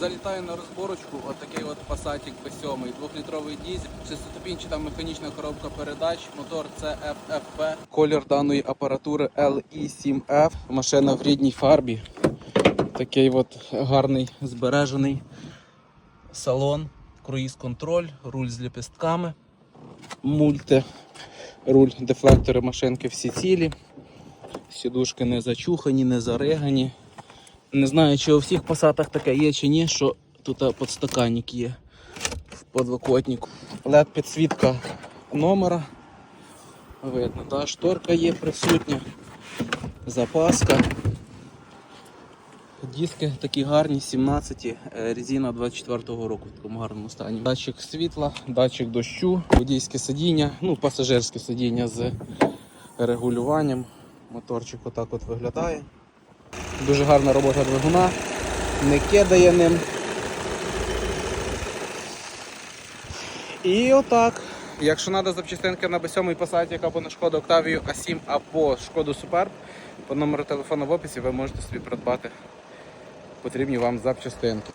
Залітаю на розборочку, отакий от Passatик B7, 2-літровий дізель, шестиступінчата механічна коробка передач, мотор CFFP. Колір даної апаратури LE7F, машина в рідній фарбі. Такий от гарний збережений салон, круїз-контроль, руль з ліпістками, мульти, руль, дефлектори машинки всі цілі. Сідушки не зачухані, не заригані. Не знаю, чи у всіх посадах таке є чи ні, що тут подстаканник є в подлокотнику. led підсвітка номера. Видно, да? шторка є присутня, запаска. Диски такі гарні, 17, е, резина 24-го року в такому гарному стані. Датчик світла, датчик дощу, водійське сидіння, ну пасажирське сидіння з регулюванням. Моторчик отак от виглядає. Дуже гарна робота двигуна, не кидає ним. І отак. Якщо треба запчастинки на B7 Passat або на шкоду Octavia A7 або шкоду Superb, по номеру телефону в описі ви можете собі придбати потрібні вам запчастинки.